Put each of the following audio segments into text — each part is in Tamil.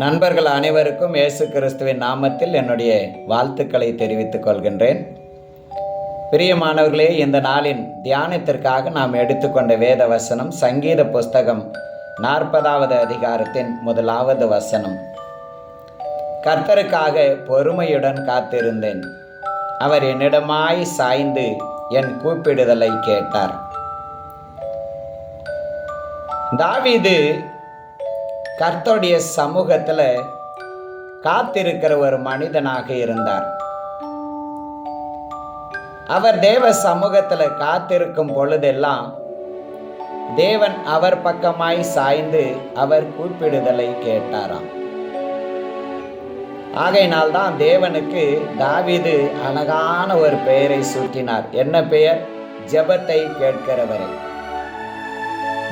நண்பர்கள் அனைவருக்கும் இயேசு கிறிஸ்துவின் நாமத்தில் என்னுடைய வாழ்த்துக்களை தெரிவித்துக் கொள்கின்றேன். பிரியமானவர்களே இந்த நாளின் தியானத்திற்காக நாம் எடுத்துக்கொண்ட வேத வசனம் சங்கீத புஸ்தகம் நாற்பதாவது அதிகாரத்தின் முதலாவது வசனம். கர்த்தருக்காக பொறுமையுடன் காத்திருந்தேன். அவர் என்னிடமாய் சாய்ந்து என் கூப்பிடுதலை கேட்டார். தாவீது கர்த்தருடைய சமூகத்தில் காத்திருக்கிற ஒரு மனிதனாக இருந்தார். அவர் தேவ சமூகத்தில் காத்திருக்கும் பொழுதெல்லாம் தேவன் அவர் பக்கமாய் சாய்ந்து அவர் கூப்பிடுதலை கேட்டாராம். ஆகையினால்தான் தேவனுக்கு தாவிது அழகான ஒரு பெயரை சூட்டினார். என்ன பெயர்? ஜெபத்தை கேட்கிறவரை.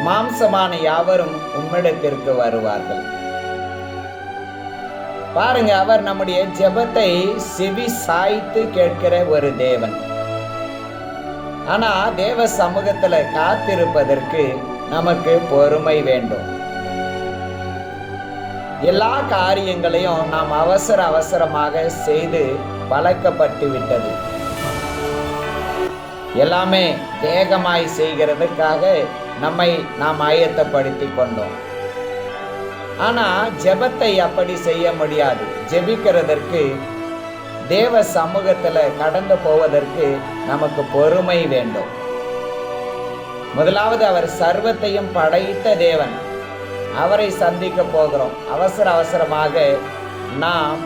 மாம்சமான யாவரும் உம்மிடத்திற்கு வருவார்கள். பாருங்க அவர் நம்முடைய ஜெபத்தை செவி சாய்த்து கேட்கிற ஒரு தேவன். ஆனா தேவ சமூகத்துல காத்திருப்பதற்கு நமக்கு பொறுமை வேண்டும். எல்லா காரியங்களையும் நாம் அவசர அவசரமாக செய்து பழக்கப்பட்டு விட்டது. எல்லாமே தேகமாய் செய்கிறதுக்காக நம்மை நாம் ஆயத்தப்படுத்தி கொண்டோம். ஆனா ஜெபத்தை அப்படி செய்ய முடியாது. ஜெபிக்கிறதற்கு தேவ சமூகத்துல கடந்து போவதற்கு நமக்கு பொறுமை வேண்டும். முதலாவது அவர் சர்வத்தையும் படைத்த தேவன். அவரை சந்திக்க போகிறோம். அவசர அவசரமாக நாம்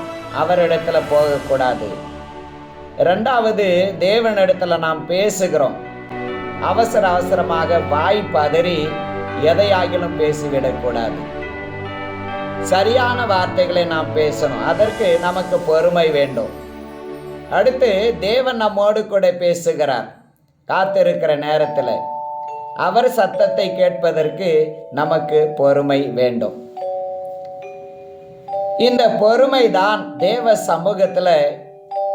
அவரிடத்துல போகக்கூடாது. ரெண்டாவது தேவனிடத்துல நாம் பேசுகிறோம். அவசர அவசரமாக வாய் பதறி எதையாகிலும் பேசிவிடக்கூடாது. சரியான வார்த்தைகளை நாம் பேசணும். அதற்கு நமக்கு பொறுமை வேண்டும். அடுத்து தேவன் நம்மோடு கூட பேசுகிறார். காத்திருக்கிற நேரத்தில் அவர் சத்தத்தை கேட்பதற்கு நமக்கு பொறுமை வேண்டும். இந்த பொறுமை தான் தேவ சமூகத்தில்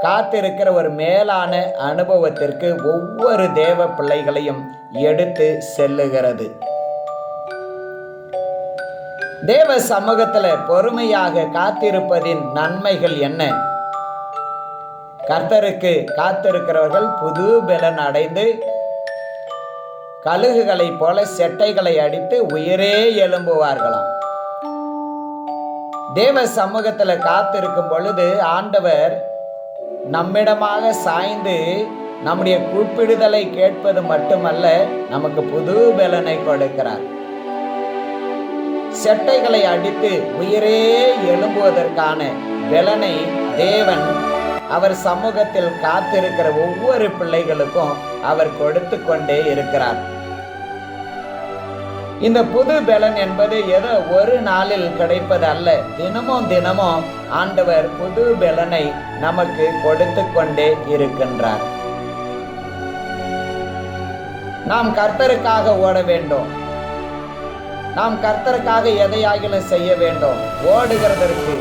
காத்திருக்கிற ஒரு மேலான அனுபவத்திற்கு ஒவ்வொரு தேவ பிள்ளைகளையும் எடுத்து செல்லுகிறது. தேவ சமூகத்தில் பொறுமையாக காத்திருப்பதின் நன்மைகள் என்ன? கர்த்தருக்கு காத்திருக்கிறவர்கள் புது பலன் அடைந்து கழுகுகளைப் போல செட்டைகளை அடித்து உயிரே எழும்புவார்களாம். தேவ சமூகத்தில் காத்திருக்கும் பொழுது ஆண்டவர் நம்மிடமாக சாய்ந்து நம்முடைய கூப்பிடுதலை கேட்பது மட்டுமல்ல நமக்கு புது பலனை கொடுக்கிறார். செட்டைகளை அடித்து உயிரே எழும்புவதற்கான பலனை தேவன் அவர் சமூகத்தில் காத்திருக்கிற ஒவ்வொரு பிள்ளைகளுக்கும் அவர் கொடுத்து கொண்டே இருக்கிறார். இந்த புது பலன் என்பது ஏதோ ஒரு நாளில் கிடைப்பது அல்ல தினமும் தினமும் ஆண்டவர் புது பலனை நமக்கு கொடுத்து கொண்டே இருக்கின்றார். நாம் கர்த்தருக்காக ஓட வேண்டும். நாம் கர்த்தருக்காக எதையாகிலும் செய்ய வேண்டும். ஓடுகிறதற்கு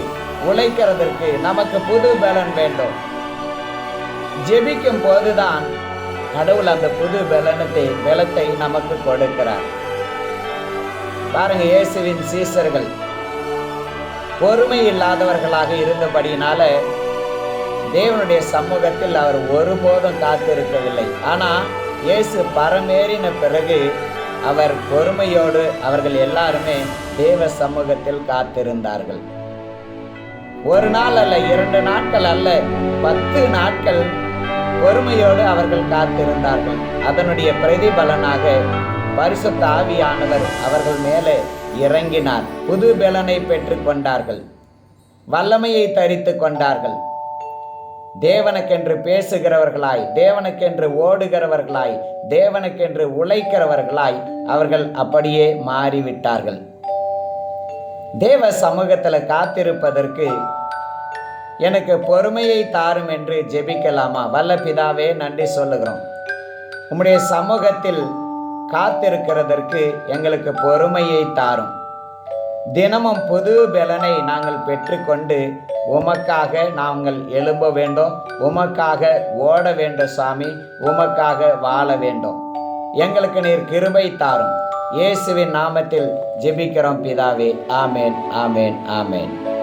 உழைக்கிறதற்கு நமக்கு புது பலன் வேண்டும். ஜெபிக்கும் போதுதான் கடவுள் அந்த புது பலனத்தை பலத்தை நமக்கு கொடுக்கிறார். பாருங்க இயேசுவின் சீசர்கள். பொறுமை இல்லாதவர்களாக இருந்தபடியினால தேவனுடைய சமூகத்தில் அவர் ஒருபோதும் காத்திருக்கவில்லை. ஆனா இயேசு பரமேறின பிறகு அவர் பொறுமையோடு அவர்கள் எல்லாருமே தேவ சமூகத்தில் காத்திருந்தார்கள். ஒரு நாள் அல்ல இரண்டு நாட்கள் அல்ல பத்து நாட்கள் பொறுமையோடு அவர்கள் காத்திருந்தார்கள். அதனுடைய பிரதிபலனாக பரிசுத்த ஆவியானவர் அவர்கள் மேலே இறங்கினார். புது பலனை பெற்று கொண்டார்கள். வல்லமையை தரித்து கொண்டார்கள். தேவனுக்கென்று பேசுகிறவர்களாய் தேவனுக்கென்று ஓடுகிறவர்களாய் தேவனுக்கென்று உழைக்கிறவர்களாய் அவர்கள் அப்படியே மாறிவிட்டார்கள். தேவ சமூகத்தில் காத்திருப்பதற்கு எனக்கு பொறுமையை தாரும் என்று ஜெபிக்கலாமா? வல்ல பிதாவே நன்றி சொல்லுகிறோம். உம்முடைய சமூகத்தில் காத்திருக்கிறதற்கு எங்களுக்கு பொறுமையை தாரும். தினமும் புது பலனை நாங்கள் பெற்றுக்கொண்டு உமக்காக நாங்கள் எழும்ப வேண்டும். உமக்காக ஓட வேண்டும் சாமி. உமக்காக வாழ வேண்டும். எங்களுக்கு நீர் கிருபை தாரும். இயேசுவின் நாமத்தில் ஜெபிக்கிறோம் பிதாவே. ஆமேன் ஆமேன் ஆமேன்.